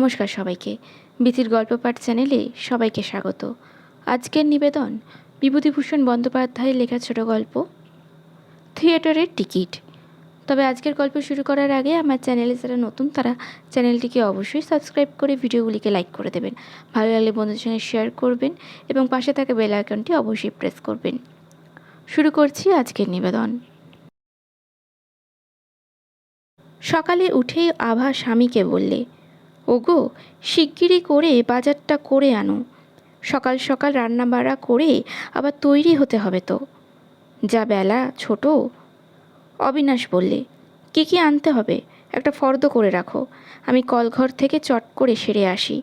নমস্কার সবাইকে। বিথির গল্প পাঠ চ্যানেলে সবাইকে স্বাগত। আজকের নিবেদন বিভূতিভূষণ বন্দ্যোপাধ্যায়ের লেখা ছোট গল্প, থিয়েটারের টিকিট। তবে আজকের গল্প শুরু করার আগে আমার চ্যানেলে যারা নতুন, তারা চ্যানেলটিকে অবশ্যই সাবস্ক্রাইব করে ভিডিওগুলিকে লাইক করে দেবেন। ভালো লাগলে বন্ধুদের সঙ্গে শেয়ার করবেন এবং পাশে থাকা বেল আইকনটি অবশ্যই প্রেস করবেন। শুরু করছি আজকের নিবেদন। সকালে উঠেই আভা স্বামীকে বললে ওগো, শিগগিরই করে বাজারটা করে আনো। সকাল সকাল রান্না বাড়া করে আবার তৈরি হতে হবে তো। যা বেলা, ছোট। অবিনাশ বললে, কী কী আনতে হবে? একটা ফর্দ করে রাখো। আমি কলঘর থেকে চট করে সেরে আসি।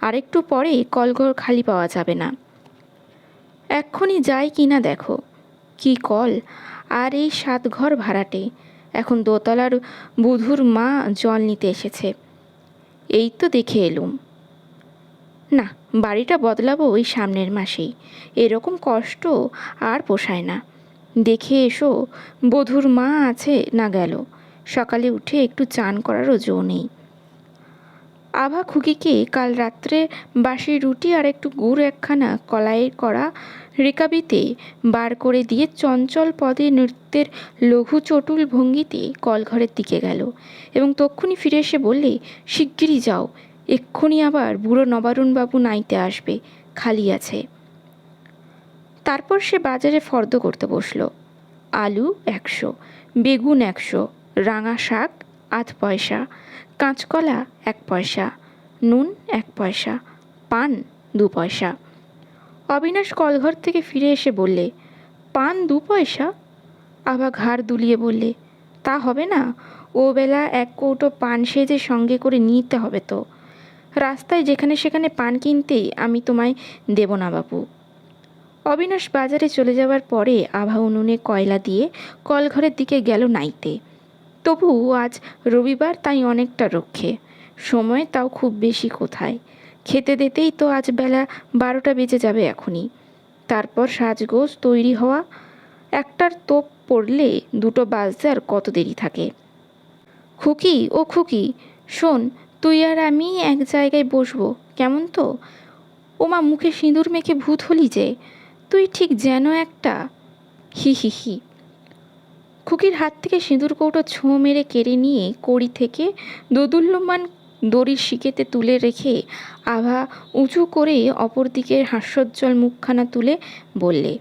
আর একটু পরে কলঘর খালি পাওয়া যাবে না। এক্ষুনি যাই কি না দেখো। কি কল? আর এই সাত ঘর ভাড়াটে। এখন দোতলার বুধুর মা জল নিতে এসেছে। এই তো দেখে এলুম। না, বাড়িটা বদলাবো ওই সামনের মাসেই। এরকম কষ্ট আর পোষায় না। দেখে এসো, বধুর মা আছে, না গেল। সকালে উঠে একটু চান করারও জো নেই। আভা খুকিকে কাল রাত্রে বাসি রুটি আর একটু গুড় একখানা কলাইয়ের করা রেকাবিতে বার করে দিয়ে চঞ্চল পদে নৃত্যের লঘু চটুল ভঙ্গিতে কলঘরের দিকে গেল এবং তক্ষুনি ফিরে এসে বললে, শিগগিরই যাও, এক্ষুনি আবার বুড়ো নবারুণবাবু নাইতে আসবে, খালি আছে। তারপর সে বাজারে ফর্দ করতে বসল। আলু একশো, বেগুন একশো, রাঙা শাক আধ পয়সা, কাঁচকলা এক পয়সা, নুন এক পয়সা, পান দু পয়সা। অবিনাশ কলঘর থেকে ফিরে এসে বললে, পান দু পয়সা? আবার ঘাড় দুলিয়ে বললে, তা হবে না, ও বেলা এক কৌটো পান সেজে সঙ্গে করে নিতে হবে তো। রাস্তায় যেখানে সেখানে পান কিনতেই আমি তোমায় দেব না বাবু অবিনাশ বাজারে চলে যাওয়ার পরে আভা উনুনে কয়লা দিয়ে কলঘরের দিকে গেল নাইতে। তবু আজ রবিবার, তাই অনেকটা রক্ষে। সময় তাও খুব বেশি কোথায়? খেতে দিতেই তো আজ বেলা বারোটা বেজে যাবে এখনই। তারপর সাজগোজ তৈরি হওয়া, একটার তোপ পড়লে দুটো বাজতে আর কত দেরি থাকে। খুকি, ও খুকি, শোন, তুই আর আমি এক জায়গায় বসবো, কেমন তো? ওমা, মুখে সিঁদুর মেখে ভূত হলি যে, তুই ঠিক যেন একটা। হি হি হি। খুকির হাত থেকে সিঁদুর কৌটো ছোঁ মেরে কেড়ে নিয়ে কড়ি থেকে দোদুল্যমান দড়ির শিকেতে তুলে রেখে আভা উঁচু করে অপর দিকের হাস্যোজ্জ্বল মুখখানা তুলে বললে,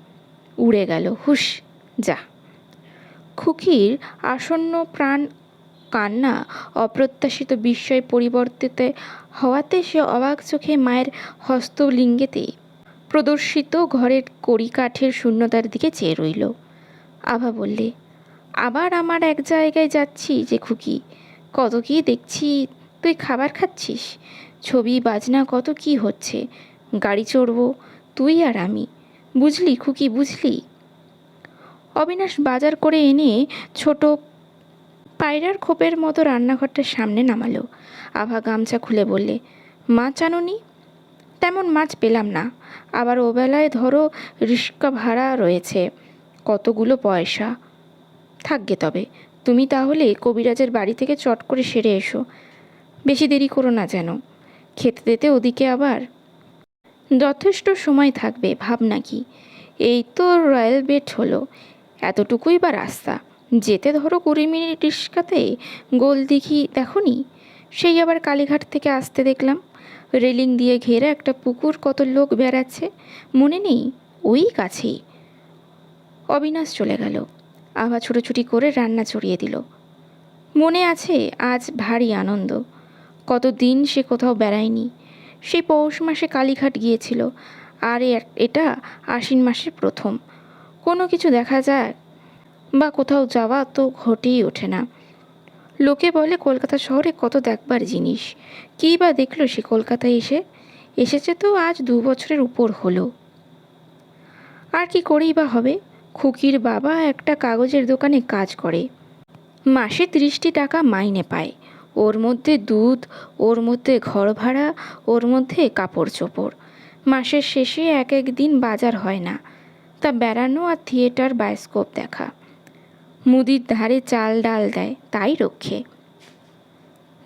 উড়ে গেল হুস যা। খুকির আসন্ন প্রাণ কান্না, অপ্রত্যাশিত বিস্ময় পরিবর্তিত হওয়াতে সে অবাক চোখে মায়ের হস্তলিঙ্গেতে প্রদর্শিত ঘরের কড়ি কাঠের শূন্যতার দিকে চেয়ে রইল। আভা বললে, আবার আমার এক জায়গায় যাচ্ছি যে খুকি, কত কি দেখছি তুই খাবার খাচ্ছিস? ছবি, বাজনা, কত কি হচ্ছে? গাড়ি চড়বো, তুই আর আমি। বুঝলি, খুকি, বুঝলি? অবিনাশ বাজার করে এনে ছোট পায়রার খোপের মতো রান্নাঘরটার সামনে নামালো। আভা গামছা খুলে বললে মাছ আনুনি তেমন মাছ পেলাম না। আবার ওবেলায় ধরো রিস্কা ভাড়া রয়েছে। কতগুলো পয়সা? থাকবে তবে। তুমি তাহলে কবিরাজের বাড়ি থেকে চট করে সেরে এসো। বেশি দেরি করো না যেন। খেতে দিতে ওদিকে আবার যথেষ্ট সময় থাকবে ভাবনা কি। এই তো রয়্যাল বেট হলো। এতটুকুই বা রাস্তা। যেতে ধরো কুড়ি মিনিট রিস্কাতে গোল দিঘি দেখো নি সেই আবার কালীঘাট থেকে আসতে দেখলাম। রেলিং দিয়ে ঘেরা একটা পুকুর কত লোক বেড়াচ্ছে। মনে নেই? ওই কাছেই। অবিনাশ চলে গেল। আভা ছুটোছুটি করে রান্না চড়িয়ে দিল। মনে আছে, আজ ভারী আনন্দ। কত দিন সে কোথাও বেড়ায়নি। সেই পৌষ মাসে কালীঘাট গিয়েছিল, আর এটা আশ্বিন মাসের প্রথম। কোনো কিছু দেখা যায় বা কোথাও যাওয়া তো ঘটেই ওঠে না। লোকে বলে, কলকাতা শহরে কত দেখবার জিনিস। কী বা দেখল সে কলকাতায় এসে? এসেছে তো আজ দু বছরের উপর হলো। আর কি করেই বা হবে? খুকির বাবা একটা কাগজের দোকানে কাজ করে। মাসে তিরিশটি টাকা মাইনে পায়। ওর মধ্যে দুধ, ওর মধ্যে ঘর ভাড়া, ওর মধ্যে কাপড় চোপড়। মাসের শেষে এক এক দিন বাজার হয় না। তা বেড়ানো আর থিয়েটার বায়োস্কোপ দেখা। মুদির ধারে চাল ডাল দেয়, তাই রক্ষে।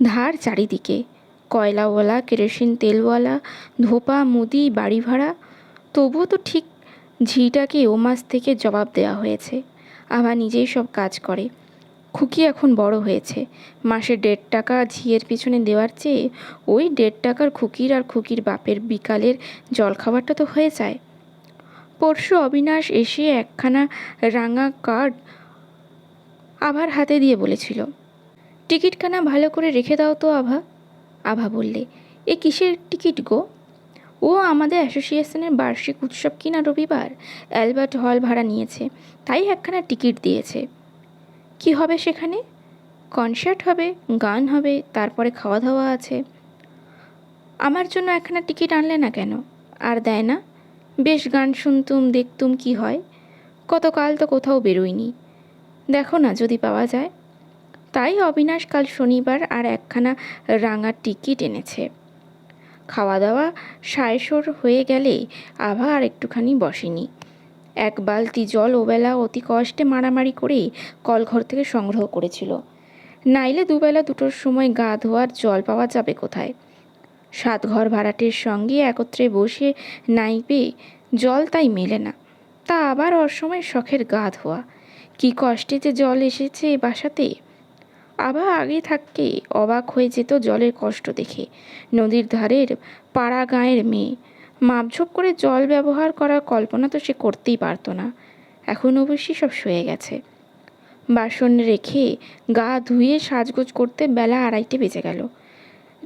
ধার চারিদিকে, কয়লাওয়ালা, কেরোসিন তেলওয়ালা, ধোপা, মুদি, বাড়ি ভাড়া। তবুও তো ঠিক ঝিটাকে ও মাস থেকে জবাব দেওয়া হয়েছে। আবার নিজেই সব কাজ করে। খুকি এখন বড় হয়েছে। মাসে দেড় টাকা ঝিয়ের পিছনে দেওয়ার চেয়ে ওই দেড় টাকার খুকির আর খুকির বাপের বিকালের জলখাবারটা তো হয়ে যায়। পরশু অবিনাশ এসে একখানা রাঙা কার্ড আভার হাতে দিয়ে বলেছিল, টিকিটখানা ভালো করে রেখে দাও তো আভা। আভা বললে, এ কিসের টিকিট গো? ও আমাদের অ্যাসোসিয়েশনের বার্ষিক উৎসব কিনা রবিবার। অ্যালবার্ট হল ভাড়া নিয়েছে, তাই একখানা টিকিট দিয়েছে। কি হবে সেখানে? কনসার্ট হবে, গান হবে, তারপরে খাওয়া দাওয়া আছে। আমার জন্য একখানা টিকিট আনলে না কেন? আর দেয় না। বেশ গান শুনতুম, দেখতুম কি হয়? কতকাল তো কোথাও বেরোয়নি দেখো না যদি পাওয়া যায়। তাই অবিনাশ কাল শনিবার আর একখানা রাঙা টিকিট এনেছে। খাওয়া দাওয়া সায়সর হয়ে গেলে আবার একটুখানি বসেনি। এক বালতি জল ওবেলা অতি কষ্টে মারামারি করে কলঘর থেকে সংগ্রহ করেছিল। নাইলে দুবেলা দুটোর সময় গা ধোয়ার জল পাওয়া যাবে কোথায়? সাত ঘর ভাড়াটের সঙ্গে একত্রে বসে নাইবে, জল তাই মেলে না। তা আবার অসময় শখের গা ধোয়া। কি কষ্টে যে জল এসেছে এ বাসাতে? আবার আগে থাকতে অবাক হয়ে যেত জলের কষ্ট দেখে। নদীর ধারের পাড়া গাঁয়ের মেয়ে। মাপঝোপ করে জল ব্যবহার করার কল্পনা তো সে করতেই পারতো না। এখন অবশ্যই সব শুয়ে গেছে। বাসন রেখে গা ধুয়ে সাজগোজ করতে বেলা আড়াইটে বেজে গেল।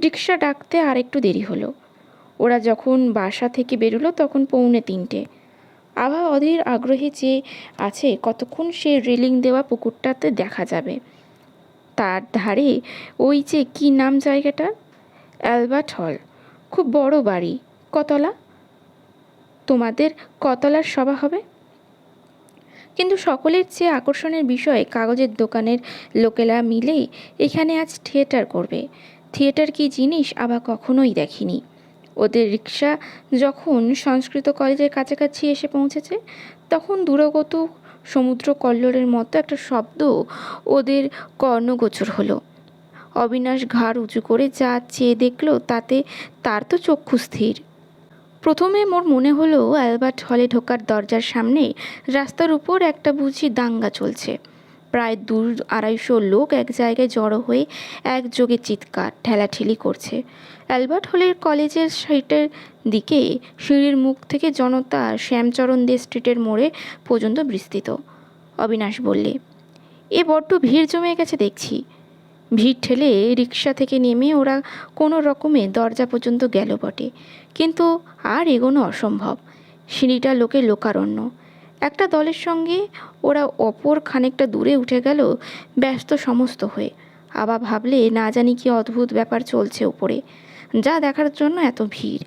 রিক্সা ডাকতে আর একটু দেরি হলো। ওরা যখন বাসা থেকে বেরোলো তখন পৌনে তিনটে। আভা অধীর আগ্রহে চেয়ে আছে কতক্ষণ সে রেলিং দেওয়া পুকুরটাতে দেখা যাবে। তার ধারে ওই যে কি নাম জায়গাটা অ্যালবার্ট হল। খুব বড় বাড়ি। কতলা? তোমাদের কতলার সভা হবে? কিন্তু সকলের চেয়ে আকর্ষণের বিষয় কাগজের দোকানের লোকেরা মিলেই এখানে আজ থিয়েটার করবে। থিয়েটার কি জিনিস আবার কখনোই দেখিনি। ওদের রিক্সা যখন সংস্কৃত কলেজের কাছাকাছি এসে পৌঁছেছে, তখন দূরগত সমুদ্র কল্লোলের মতো একটা শব্দ ওদের কর্ণগোচর হলো। অবিনাশ ঘাড় উঁচু করে যা চেয়ে দেখল, তাতে তার তো চক্ষু স্থির। প্রথমে মোর মনে হলো অ্যালবার্ট হলে ঢোকার দরজার সামনে রাস্তার উপর একটা বুঝি দাঙ্গা চলছে। প্রায় দু আড়াইশো লোক এক জায়গায় জড়ো হয়ে একযোগে চিৎকার, ঠেলাঠেলি করছে। অ্যালবার্ট হলের কলেজের সাইটের দিকে সিঁড়ির মুখ থেকে জনতা শ্যামচরণ দে স্ট্রিটের মোড়ে পর্যন্ত বিস্তৃত। অবিনাশ বললে, এ বড্ড ভিড় জমে গেছে দেখছি। ভিড় ঠেলে রিক্সা থেকে নেমে ওরা কোনো রকমে দরজা পর্যন্ত গেল বটে। কিন্তু আর এগোনো অসম্ভব। সিঁড়িটা লোকে লোকারণ্য। একটা দলের সঙ্গে ওরা অপর খানিকটা দূরে উঠে গেল, ব্যস্ত সমস্ত হয়ে। আবার ভাবলে না জানি কি অদ্ভুত ব্যাপার চলছে ওপরে। যা দেখার জন্য এত ভিড়।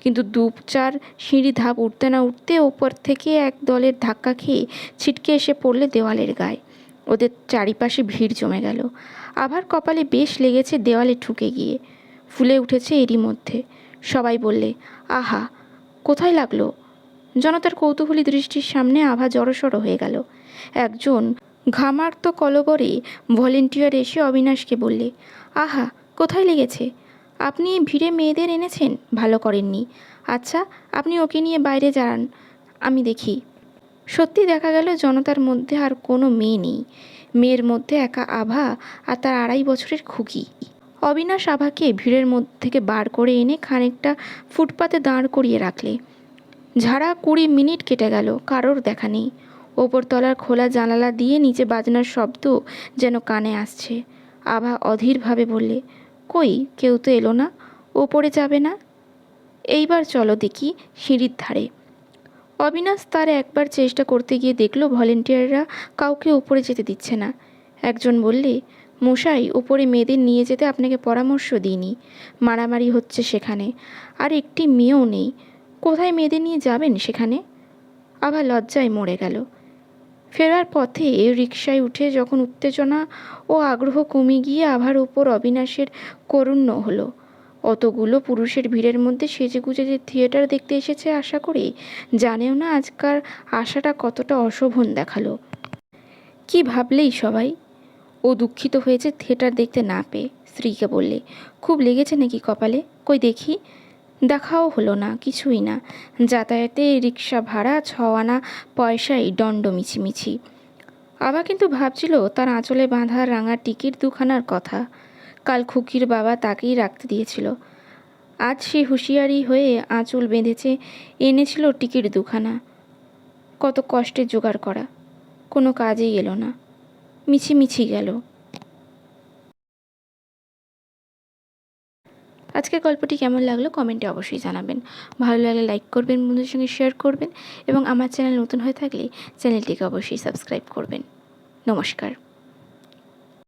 কিন্তু দু চার সিঁড়ি ধাপ উঠতে না উঠতে ওপর থেকে এক দলের ধাক্কা খেয়ে ছিটকে এসে পড়লে দেওয়ালের গায়ে। ওদের চারিপাশে ভিড় জমে গেল। আবার কপালে বেশ লেগেছে দেওয়ালে ঠুকে গিয়ে। ফুলে উঠেছে এরই মধ্যে। সবাই বললে, আহা, কোথায় লাগল? জনতার কৌতূহলী দৃষ্টির সামনে আভা জড়সড় হয়ে গেল। একজন ঘামার্ত কলবরে ভলেন্টিয়ার এসে অবিনাশকে বললে, আহা, কোথায় লেগেছে? আপনি ভিড়ে মেয়েদের এনেছেন? ভালো করেননি। আচ্ছা আপনি ওকে নিয়ে বাইরে যান। আমি দেখি। সত্যি দেখা গেল জনতার মধ্যে আর কোনো মেয়ে নেই। মেয়ের মধ্যে একা আভা আর তার আড়াই বছরের খুকি। অবিনাশ আভাকে ভিড়ের মধ্যে থেকে বার করে এনে খানিকটা ফুটপাতে দাঁড় করিয়ে রাখলে। ঝাড়া কুড়ি মিনিট কেটে গেল, কারোর দেখা নেই। ওপরতলার খোলা জানালা দিয়ে নিচে বাজনার শব্দ যেন কানে আসছে। আভা অধীরভাবে বললে, কই, কেউ তো এলো না, ওপরে যাবে না? এইবার চলো দেখি সিঁড়ির ধারে। অবিনাশ তার একবার চেষ্টা করতে গিয়ে দেখল ভলেন্টিয়াররা কাউকে উপরে যেতে দিচ্ছে না। একজন বললে, মশাই, উপরে মেয়েদের নিয়ে যেতে আপনাকে পরামর্শ দিইনি। মারামারি হচ্ছে সেখানে। আর একটি মেয়েও নেই। কোথায় মেয়েদের নিয়ে যাবেন সেখানে? আবার লজ্জায় মরে গেল। ফেরার পথে রিকশায় উঠে যখন উত্তেজনা ও আগ্রহ কমে গিয়ে আভার উপর অবিনাশের করুণ্য হলো। অতগুলো পুরুষের ভিড়ের মধ্যে সেজে গুজে যে থিয়েটার দেখতে এসেছে আশা করি, জানেও না আজকার আশাটা কতটা অশোভন দেখাল। কি ভাবলেই সবাই? ও দুঃখিত হয়েছে থিয়েটার দেখতে না পেয়ে, স্ত্রীকে বললে। খুব লেগেছে নাকি কপালে? কই দেখি। দেখাও হলো না, কিছুই না। যাতায়াতে রিক্সা ভাড়া ছ আনা পয়সাই দণ্ড মিছিমিছি। আবার কিন্তু ভাবছিল তার আঁচলে বাঁধা রাঙা টিকিট দুখানার কথা। কাল খুকির বাবা তাকেই রাখতে দিয়েছিল। আজ সে হুঁশিয়ারি হয়ে আঁচল বেঁধেছে, এনেছিল টিকিট দুখানা। কত কষ্টে জোগাড় করা, কোনো কাজেই এলো না। মিছি মিছিমিছি গেল। আজকের গল্পটি কেমন লাগল কমেন্টে অবশ্যই জানাবেন। ভালো লাগলে লাইক করবেন, বন্ধুদের সঙ্গে শেয়ার করবেন এবং আমার চ্যানেল নতুন হয়ে থাকলে চ্যানেলটিকে অবশ্যই সাবস্ক্রাইব করবেন। নমস্কার।